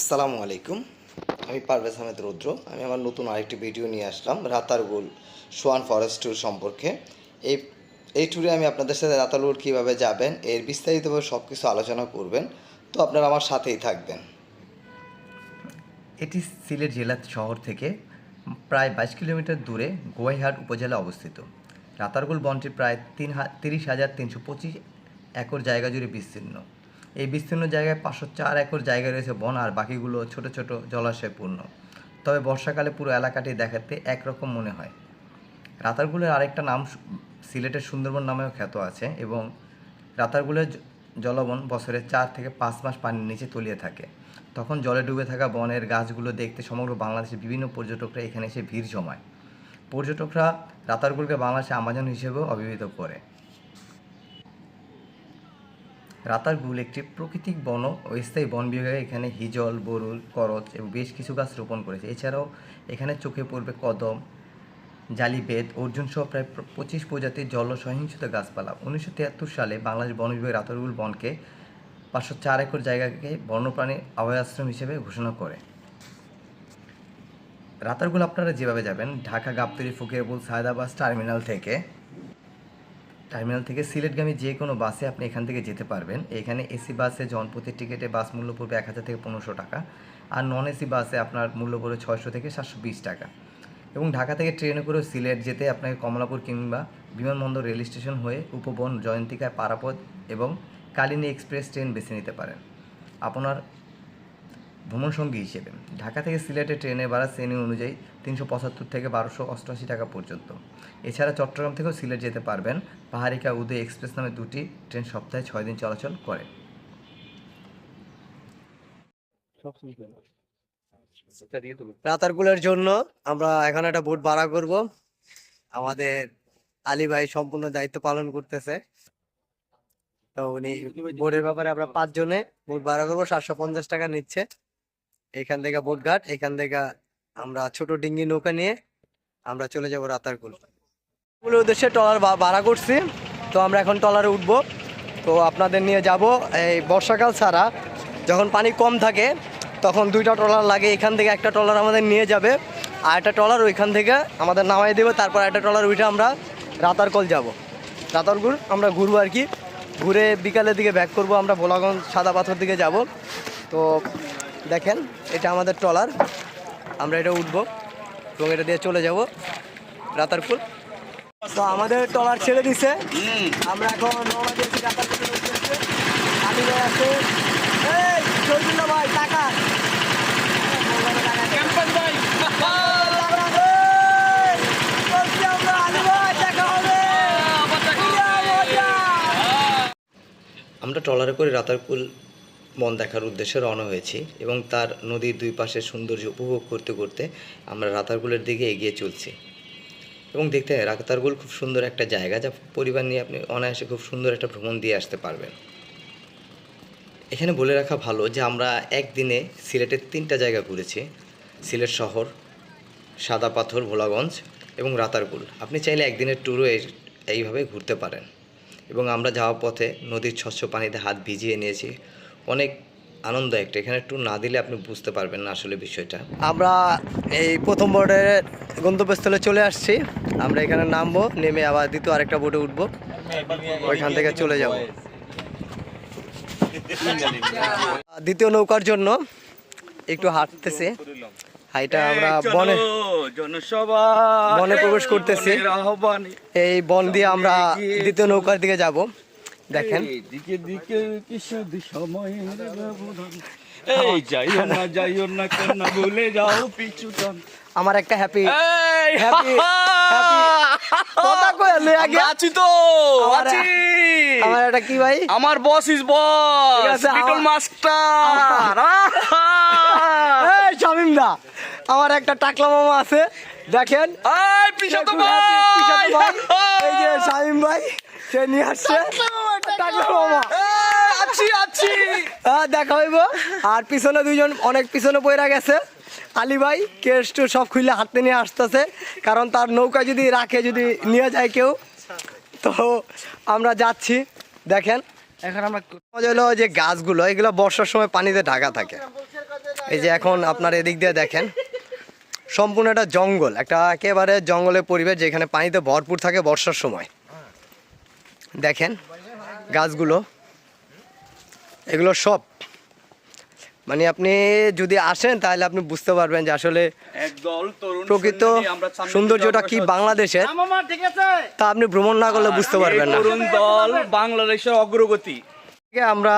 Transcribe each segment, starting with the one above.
আসসালামু আলাইকুম। আমি পারভেজ আহমেদ রুদ্র। আমি আমার নতুন আরেকটি ভিডিও নিয়ে আসলাম, রাতারগুল সোয়ান ফরেস্ট ট্যুর সম্পর্কে। এই এই ট্যুরে আমি আপনাদের সাথে রাতারগুল কীভাবে যাবেন, এর বিস্তারিতভাবে সব কিছু আলোচনা করবেন। তো আপনারা আমার সাথেই থাকবেন। এটি সিলেট জেলা শহর থেকে প্রায় বাইশ কিলোমিটার দূরে গোয়াইহাট উপজেলা অবস্থিত। রাতারগুল বনটি প্রায় তিন হা, তিরিশ হাজার তিনশো পঁচিশ একর জায়গা জুড়ে বিস্তীর্ণ। এই বিস্তীর্ণ জায়গায় পাঁচশো চার একর জায়গা রয়েছে বন আর বাকিগুলো ছোট ছোট জলাশয় পূর্ণ তবে বর্ষাকালে পুরো এলাকাটি দেখাতে একরকম মনে হয়। রাতারগুলের আরেকটা নাম সিলেটের সুন্দরবন নামেও খ্যাত আছে এবং রাতারগুলের জলবন বছরে চার থেকে পাঁচ মাস পানির নিচে তলিয়ে থাকে। তখন জলে ডুবে থাকা বনের গাছগুলো দেখতে সমগ্র বাংলাদেশের বিভিন্ন পর্যটকরা এখানে এসে ভিড় জমায়। পর্যটকরা রাতারগুলকে বাংলাদেশে আমাজন হিসেবেও অভিহিত করে। রাতারগুল একটি প্রাকৃতিক বন ও স্থায়ী বন বিভাগে এখানে হিজল, বরুল, করচ এবং বেশ কিছু গাছ রোপণ করেছে। এছাড়াও এখানে চোখে পড়বে কদম জালিবেদ অর্জুন সহ প্রায় পঁচিশ প্রজাতির জল সহিংসিত গাছপালা। উনিশশো তিয়াত্তর সালে বাংলাদেশ বন বিভাগ রাতারগুল বনকে পাঁচশো চার একর জায়গাকে বন্যপ্রাণী আশ্রম হিসেবে ঘোষণা করে। রাতারগুল আপনারা যেভাবে যাবেন, ঢাকা, গাবতলী ফকিরবুল সায়দাবাস টার্মিনাল থেকে টার্মিনাল থেকে সিলেটগামী যে কোনো বাসে আপনি এখান থেকে যেতে পারবেন। এখানে এসি বাসে জনপ্রতি টিকিটে বাস মূল্য পড়বে এক হাজার থেকে পনেরোশো টাকা। আর নন এসি বাসে আপনার মূল্য পড়বে ছয়শো থেকে সাতশো বিশ টাকা। এবং ঢাকা থেকে ট্রেনে করেও সিলেট যেতে আপনাকে কমলাপুর কিংবা বিমানবন্দর রেল স্টেশন হয়ে উপবন, জয়ন্তিকায় পারাপদ এবং কালিনী এক্সপ্রেস ট্রেন বেছে নিতে পারেন। আপনার ভ্রমণ সঙ্গী হিসেবে। ঢাকা থেকে সিলেটে ট্রেনের ভাড়া শ্রেণি অনুযায়ী তিনশো পঁচাত্তর থেকে বারোশো অষ্টআশি টাকা পর্যন্ত। এছাড়া চট্টগ্রাম থেকেও সিলেট যেতে পারবেন। পাহাড়িকা উদয় এক্সপ্রেস নামে দুটি ট্রেন সপ্তাহে ছয় দিন চলাচল করে। রাতারগুলের জন্য আমরা এখন একটা বোট ভাড়া করব। আমাদের আলী ভাই সম্পূর্ণ দায়িত্ব পালন করতেছে। তো উনি বোটের ব্যাপারে আমরা পাঁচজনে বোট ভাড়া করব সাতশো পঞ্চাশ টাকা নিচ্ছে। এখান থেকে বোট ঘাট এখান থেকে আমরা ছোট ডিঙ্গি নৌকা নিয়ে আমরা চলে যাব রাতারগুল রাতারগুলের উদ্দেশ্যে ট্রলার ভাড়া করছি, তো আমরা এখন ট্রলারে উঠবো। তো আপনাদের নিয়ে যাব এই বর্ষাকাল ছাড়া। যখন পানি কম থাকে, তখন দুইটা ট্রলার লাগে, এখান থেকে একটা ট্রলার আমাদের নিয়ে যাবে, আর একটা ট্রলার ওইখান থেকে আমাদের নামাই দেবে, তারপর একটা ট্রলার উঠে আমরা রাতারকল যাব। রাতারগুল আমরা ঘুরবো আর কি। ঘুরে বিকালের দিকে ব্যাক করব, আমরা ভোলাগঞ্জ সাদা পাথর দিকে যাব। তো দেখেন এটা আমাদের ট্রলার। আমরা এটা উঠবো এবং এটা দিয়ে চলে যাব রাতারপুর তো আমাদের ট্রলার ছেড়ে দিছে। আমরা এখন রওনা দিয়েছি ভাই আছে। ভাই টাকা। আমরা ট্রলারে করে রাতারকুল বন দেখার উদ্দেশ্যে রওনা হয়েছি এবং তার নদীর দুই পাশের সৌন্দর্য উপভোগ করতে করতে আমরা রাতারগুলের দিকে এগিয়ে চলছি। এবং দেখতে, রাতারগুল খুব সুন্দর একটা জায়গা যা পরিবার নিয়ে আপনি অনায়াসে খুব সুন্দর একটা ভ্রমণ দিয়ে আসতে পারবেন। এখানে বলে রাখা ভালো যে আমরা একদিনে সিলেটের তিনটা জায়গা ঘুরেছি, সিলেট শহর, সাদা পাথর, ভোলাগঞ্জ এবং রাতারগুল। আপনি চাইলে একদিনের ট্যুরও এইভাবে ঘুরতে পারেন। এবং আমরা যাওয়ার পথে নদীর স্বচ্ছ পানিতে হাত ভিজিয়ে নিয়েছি অনেক আনন্দ একটা এখানে ট্যুর না দিলে আপনি বুঝতে পারবেন না আসলে বিষয়টা। আমরা এই প্রথম বোর্ডের গন্তব্যস্থলে চলে আসছি। আমরা এখানে নামবো নেমে আবার দ্বিতীয় আরেকটা বোটে উঠবো। ওইখান থেকে চলে যাব। দ্বিতীয় নৌকার জন্য একটু হাঁটতেছি। হাইটা আমরা বনে জনসভা বনে প্রবেশ করতেছি। এই বন দিয়ে আমরা দ্বিতীয় নৌকার দিকে যাব। দেখেন। দিকে দিকে কি শুধু সময়ের এই যাইও না যাইও না কেন ভুলে যাও পিছু টান। আমার একটা হ্যাপি হ্যাপি হ্যাপি কথা কয়ে লই আগে। আছি তো আমার- আছি। আমার একটা কি ভাই? আমার boss is boss little master এই শামিম দা আমার একটা টাকলা মামা আছে দেখেন। এই পিছু তো একটু পিছাতো ভাই। এই যে শামিম ভাই সে নিয়ে আসছে। আছি আছি। দেখা হইব। আর পিছনে দুইজন অনেক পিছনে পয়রা গেছে। আলী ভাই কেস টু সব খুলে হাতে নিয়ে আসতেছে। কারণ তার নৌকা যদি রাখে যদি নিয়ে যায় কেউ তো আমরা যাচ্ছি। দেখেন এখন আমরা মজা হলো যে গাছগুলো এগুলো বর্ষার সময় পানিতে ঢাকা থাকে। এই যে এখন আপনার এদিক দিয়ে দেখেন সম্পূর্ণ একটা জঙ্গল একটা একেবারে জঙ্গলের পরিবেশ যেখানে পানিতে ভরপুর থাকে বর্ষার সময়। দেখেন গাছগুলো এগুলো সব। মানে আপনি যদি আসেন তাহলে আপনি বুঝতে পারবেন যে আসলে প্রকৃত সৌন্দর্যটা কি বাংলাদেশের? তা আপনি ভ্রমণ না করলে বুঝতে পারবেন না। তরুণ দল বাংলাদেশের অগ্রগতি। আমরা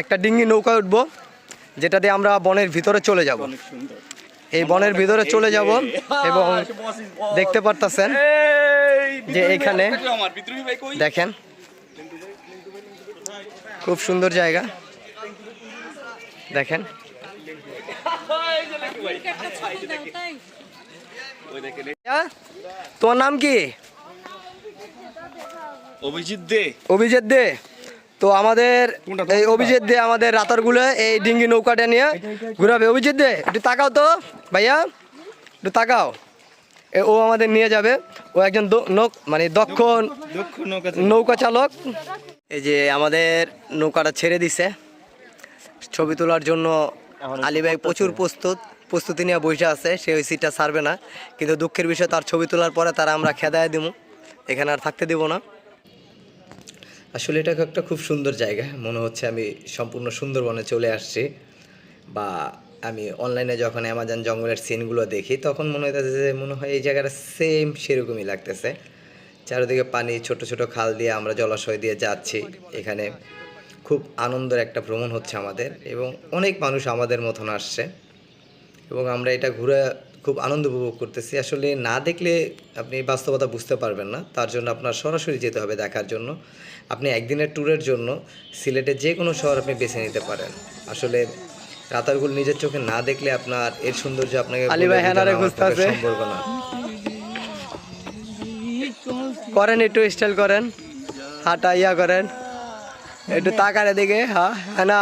একটা ডিঙ্গি নৌকায় উঠবো যেটা দিয়ে আমরা বনের ভিতরে চলে যাব। এই বনের ভিতরে চলে যাব এবং দেখতে পারতেছেন যে এখানে দেখেন খুব সুন্দর জায়গা। দেখেন। এই যে লেটু ভাই। ওই দেখেন, আ? তোমার নাম কি? অভিজিৎ দে। অভিজিৎ দে। তো আমাদের এই অভিজিৎ দে আমাদের রাতারগুলো এই ডিঙ্গি নৌকাটা নিয়ে ঘুরাবে। অভিজিৎ দে একটু তাকাও তো ভাইয়া। একটু তাকাও। ও আমাদের নিয়ে যাবে। ও একজন মানে দক্ষ নৌকা চালক এই যে আমাদের নৌকাটা ছেড়ে দিছে। ছবি তোলার জন্য আলী ভাই প্রচুর প্রস্তুত প্রস্তুতি নিয়ে বসে আছে সে ওই সিটটা ছাড়বে না। কিন্তু দুঃখের বিষয় তার ছবি তোলার পরে তারা আমরা খেদায় দিব। এখানে আর থাকতে দিব না। আসলে এটা একটা খুব সুন্দর জায়গা। মনে হচ্ছে আমি সম্পূর্ণ সুন্দরবনে চলে আসছি। বা আমি অনলাইনে যখন অ্যামাজন জঙ্গলের সিনগুলো দেখি তখন মনে হইতেছে যে মনে হয় এই জায়গাটা সেম সেরকমই লাগতেছে। চারিদিকে পানি ছোট ছোট খাল দিয়ে আমরা জলাশয় দিয়ে যাচ্ছি। এখানে খুব আনন্দের একটা ভ্রমণ হচ্ছে আমাদের এবং অনেক মানুষ আমাদের মতন আসছে এবং আমরা এটা ঘুরে খুব আনন্দ উপভোগ করতেছি। আসলে না দেখলে আপনি বাস্তবতা বুঝতে পারবেন না। তার জন্য আপনার সরাসরি যেতে হবে দেখার জন্য। আপনি একদিনের ট্যুরের জন্য সিলেটে যে কোনো শহর আপনি বেছে নিতে পারেন। আসলে রাতারগুল নিজের চোখে না দেখলে আপনার এর সৌন্দর্য আপনাকে আলী বলে করেন একটু স্টাইল করেন। হাঁটা ইয়া করেন। একটু তাকার এদিকে হ্যাঁ হ্যাঁ না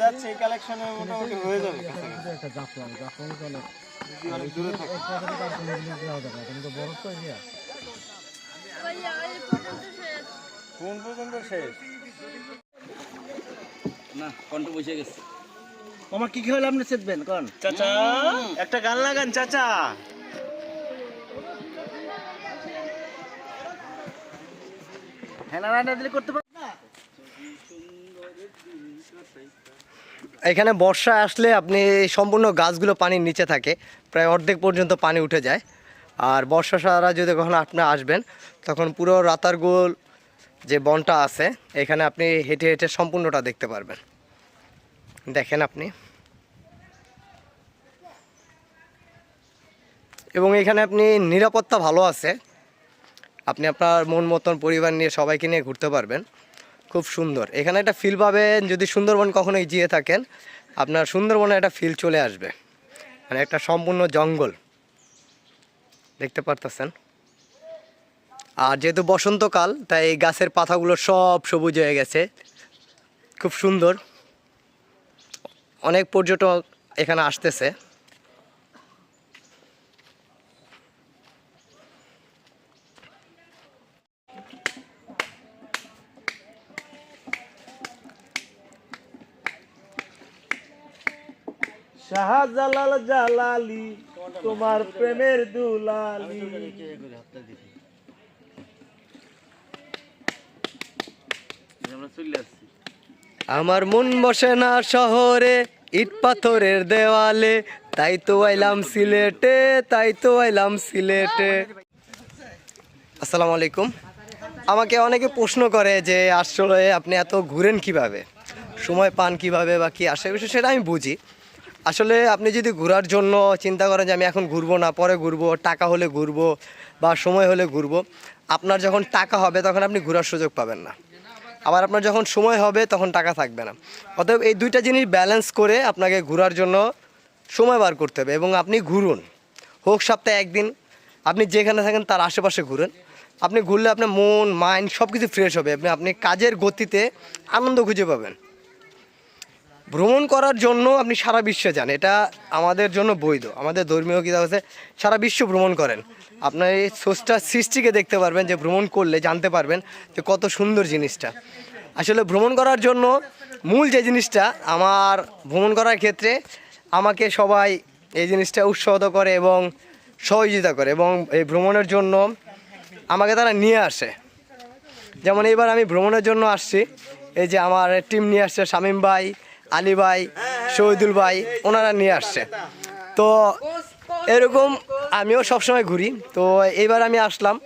যাচ্ছে এই কালেকশনে মোটামুটি হয়ে যাবে কোন পর্যন্ত শেষ? না কণ্ঠ বসে গেছে। মামা কি খেলে আপনি চেতবেন কোন। চাচা একটা গান লাগান চাচা। না দিলে করতে পার এখানে বর্ষা আসলে আপনি সম্পূর্ণ গাছগুলো পানির নিচে থাকে প্রায় অর্ধেক পর্যন্ত পানি উঠে যায়। আর বর্ষা সারা যদি কখনো আপনি আসবেন তখন পুরো রাতারগুল যে বনটা আছে এখানে আপনি হেঁটে হেঁটে সম্পূর্ণটা দেখতে পারবেন। দেখেন আপনি। এবং এখানে আপনি নিরাপত্তা ভালো আছে। আপনি আপনার মন মতন পরিবার নিয়ে সবাইকে নিয়ে ঘুরতে পারবেন। খুব সুন্দর। এখানে একটা ফিল পাবেন যদি সুন্দরবন কখনো গিয়ে থাকেন, আপনার সুন্দরবনে একটা ফিল চলে আসবে। মানে একটা সম্পূর্ণ জঙ্গল। দেখতে পারতেছেন? আর যেহেতু বসন্তকাল, তাই এই গাছের পাতাগুলো সব সবুজ হয়ে গেছে। খুব সুন্দর। অনেক পর্যটক এখানে আসতেছে। শাহজালাল জালালি তোমার প্রেমের দুলালি। আমরা চলে আসছি। আমার মন বসে না শহরে, ইট পাথরের দেওয়ালে। তাই তো আইলাম সিলেটে, তাই তো আইলাম সিলেটে। আসসালামু আলাইকুম আমাকে অনেকে প্রশ্ন করে যে, আসলে আপনি এত ঘুরেন কীভাবে? সময় পান কীভাবে বা কি আসে? বিষয় সেটা আমি বুঝি। আসলে আপনি যদি ঘোরার জন্য চিন্তা করেন যে, আমি এখন ঘুরবো না, পরে ঘুরবো, টাকা হলে ঘুরবো বা সময় হলে ঘুরবো, আপনার যখন টাকা হবে, তখন আপনি ঘোরার সুযোগ পাবেন না। আবার আপনার যখন সময় হবে, তখন টাকা থাকবে না। অতএব এই দুইটা জিনিস ব্যালেন্স করে আপনাকে ঘোরার জন্য সময় বার করতে হবে এবং আপনি ঘুরুন। হোক সপ্তাহে একদিন, আপনি যেখানে থাকেন তার আশেপাশে ঘুরেন। আপনি ঘুরলে আপনার মন মাইন্ড সব কিছু ফ্রেশ হবে। আপনি আপনি কাজের গতিতে আনন্দ খুঁজে পাবেন। ভ্রমণ করার জন্য আপনি সারা বিশ্বে যান। এটা আমাদের জন্য বৈধ। আমাদের ধর্মীয় কিতাব আছে সারা বিশ্ব ভ্রমণ করেন। আপনার এই স্রষ্টার সৃষ্টিকে দেখতে পারবেন, যে ভ্রমণ করলে জানতে পারবেন যে কত সুন্দর জিনিসটা। আসলে ভ্রমণ করার জন্য মূল যে জিনিসটা, আমার ভ্রমণ করার ক্ষেত্রে আমাকে সবাই এই জিনিসটা উৎসাহিত করে এবং সহযোগিতা করে এবং এই ভ্রমণের জন্য আমাকে তারা নিয়ে আসে। যেমন এইবার আমি ভ্রমণের জন্য আসছি, এই যে আমার টিম নিয়ে আসছে শামীম ভাই, আলী ভাই, শহীদুল ভাই, ওনারা নিয়ে আসছে। তো এরকম আমিও সবসময় ঘুরি, তো এইবার আমি আসলাম,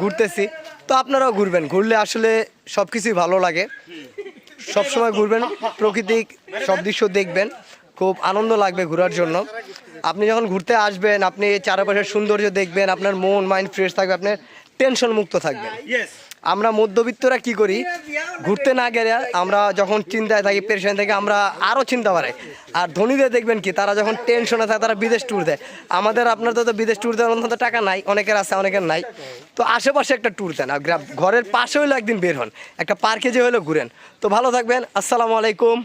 ঘুরতেছি। তো আপনারাও ঘুরবেন, ঘুরলে আসলে সব কিছুই ভালো লাগে। সবসময় ঘুরবেন প্রকৃতিক সব দৃশ্য দেখবেন, খুব আনন্দ লাগবে ঘোরার জন্য। আপনি যখন ঘুরতে আসবেন, আপনি চারপাশের সৌন্দর্য দেখবেন, আপনার মন মাইন্ড ফ্রেশ থাকবে, আপনার টেনশন মুক্ত থাকবেন। আমরা মধ্যবিত্তরা কি করি? ঘুরতে না গেলে আমরা যখন চিন্তায় থাকি পেরেশানি থাকি আমরা আরও চিন্তা বাড়াই। আর ধনীদের দেখবেন কি তারা যখন টেনশনে থাকে তারা বিদেশ ট্যুর দেয়। আমাদের আপনার তো বিদেশ ট্যুর দেওয়ার মতো টাকা নাই অনেকের আছে অনেকের নাই। তো আশেপাশে একটা ট্যুর দেন আর ঘরের পাশে হলে একদিন বের হন। একটা পার্কে যে হলে ঘুরেন। তো ভালো থাকবেন আসসালামু আলাইকুম।